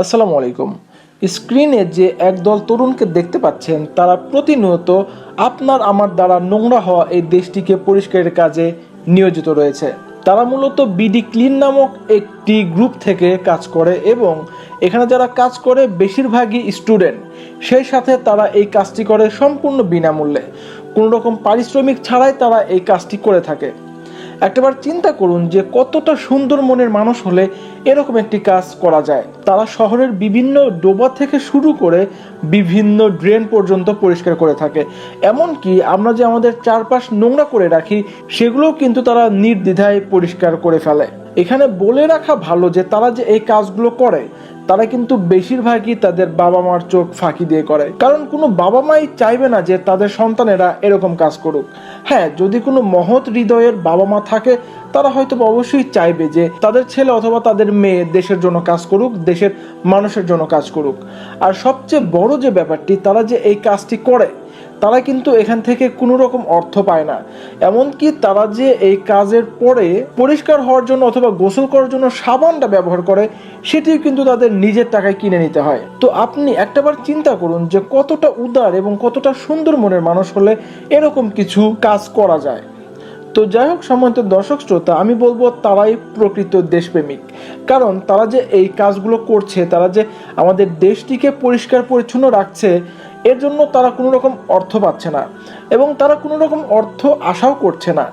আসসালামু আলাইকুম। স্ক্রিনে যে একদল তরুণকে দেখতে পাচ্ছেন, তারা প্রতিনিয়ত আপনার আমার দ্বারা নোংরা হওয়া এই দেশটিকে পরিষ্কারের কাজে নিয়োজিত রয়েছে। তারা মূলত বিডি ক্লিন নামক একটি গ্রুপ থেকে কাজ করে এবং এখানে যারা কাজ করে বেশিরভাগই স্টুডেন্ট সেই সাথে তারা এই কাজটি করে সম্পূর্ণ বিনামূল্যে। কোনো রকম পারিশ্রমিক ছাড়াই তারা এই কাজটি করে থাকে। একটাবার চিন্তা করুন যে কতটা সুন্দর মনের মানুষ হলে এরকম একটি কাজ করা যায়। তারা শহরের বিভিন্ন ডোবা থেকে শুরু করে বিভিন্ন ড্রেন পর্যন্ত পরিষ্কার করে থাকে। এমনকি আমরা যে আমাদের চারপাশ নোংরা করে রাখি, সেগুলোও কিন্তু তারা নির্দ্বিধায় পরিষ্কার করে ফেলে। এখানে বলে রাখা ভালো যে তারা যে এই কাজগুলো করে তারা কিন্তু বেশিরভাগই তাদের বাবা মার চোখ ফাঁকি দিয়ে করে। কারণ কোনো বাবা মাই চাইবে না যে তাদের সন্তানেরা এরকম কাজ করুক। হ্যাঁ যদি কোনো মহৎ হৃদয়ের বাবা মা থাকে, তারা হয়তো অবশ্যই চাইবে যে তাদের ছেলে অথবা তাদের মেয়ে দেশের জন্য কাজ করুক, দেশের মানুষের জন্য কাজ করুক। আর সবচেয়ে বড় যে ব্যাপারটি, তারা যে এই কাজটি করে তারা কিন্তু এখান থেকে কোনো রকম অর্থ পায় না। এমনকি তারা যে এই কাজের পরে পরিষ্কার হওয়ার জন্য অথবা গোসল করার জন্য সাবানটা ব্যবহার করে, সেটিও কিন্তু তাদের নিজের টাকায় কিনে নিতে হয়। তো আপনি একটাবার চিন্তা করুন যে কতটা উদার এবং কতটা সুন্দর মনের মানুষ হলে এরকম কিছু কাজ করা যায়। তো যাই হোক, সম্মানিত দর্শক শ্রোতা, আমি বলব তারাই প্রকৃত দেশপ্রেমিক। কারণ তারা যে এই কাজগুলো করছে, তারা যে আমাদের দেশটিকে পরিষ্কার পরিচ্ছন্ন রাখছে এর জন্য তারা কোনো রকম অর্থ পাচ্ছে না এবং তারা কোনো রকম অর্থ আশাও করছে না।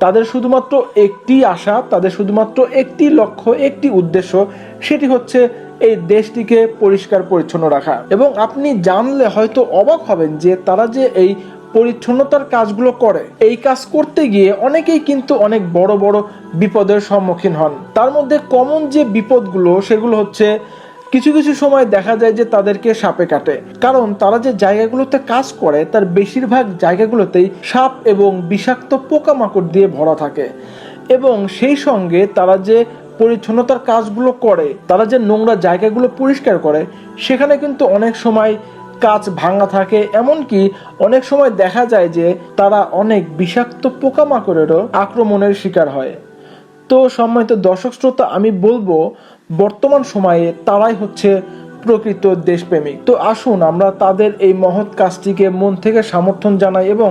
তাদের শুধুমাত্র একটি আশা, তাদের শুধুমাত্র একটি লক্ষ্য, একটি উদ্দেশ্য, সেটি হচ্ছে এই দেশটিকে পরিষ্কার পরিচ্ছন্ন রাখা। এবং আপনি জানলে হয়তো অবাক হবেন যে তারা যে এই পরিচ্ছন্নতার কাজগুলো করে, এই কাজ করতে গিয়ে অনেকেই কিন্তু অনেক বড় বড় বিপদের সম্মুখীন হন। তার মধ্যে কমন যে বিপদগুলো, সেগুলো হচ্ছে কিছু কিছু সময় দেখা যায় যে তাদেরকে সাপে কাটে। কারণ তারা যে জায়গাগুলোতে কাজ করে, তার বেশিরভাগ জায়গাগুলোতেই সাপ এবং বিষাক্ত পোকামাকড় দিয়ে ভরা থাকে। এবং সেই সঙ্গে তারা যে পরিচ্ছন্নতার কাজগুলো করে, তারা যে নোংরা জায়গাগুলো পরিষ্কার করে, সেখানে কিন্তু অনেক সময় কাজ ভাঙা থাকে। এমনকি অনেক সময় দেখা যায় যে তারা অনেক বিষাক্ত পোকামাকড়েরও আক্রমণের শিকার হয়। তো সম্মানিত দর্শক শ্রোতা, আমি বলব, বর্তমান সময়ে তারাই হচ্ছে প্রকৃত দেশপ্রেমিক। তো আসুন, আমরা তাদের এই মহৎ কাজটিকে মন থেকে সমর্থন জানাই এবং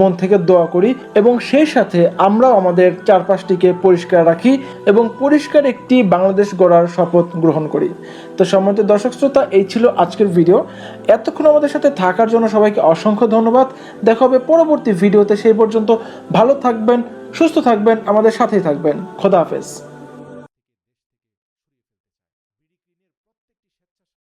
মন থেকে দোয়া করি এবং সেই সাথে আমরাও আমাদের চারপাশটিকে পরিষ্কার রাখি এবং পরিষ্কার একটি বাংলাদেশ গড়ার শপথ গ্রহণ করি। তো সম্মানিত দর্শক শ্রোতা, এই ছিল আজকের ভিডিও। এতক্ষণ আমাদের সাথে থাকার জন্য সবাইকে অসংখ্য ধন্যবাদ। দেখা হবে পরবর্তী ভিডিওতে, সেই পর্যন্ত ভালো থাকবেন সুস্থ থাকবেন আমাদের সাথেই থাকবেন। খোদা হাফেজ।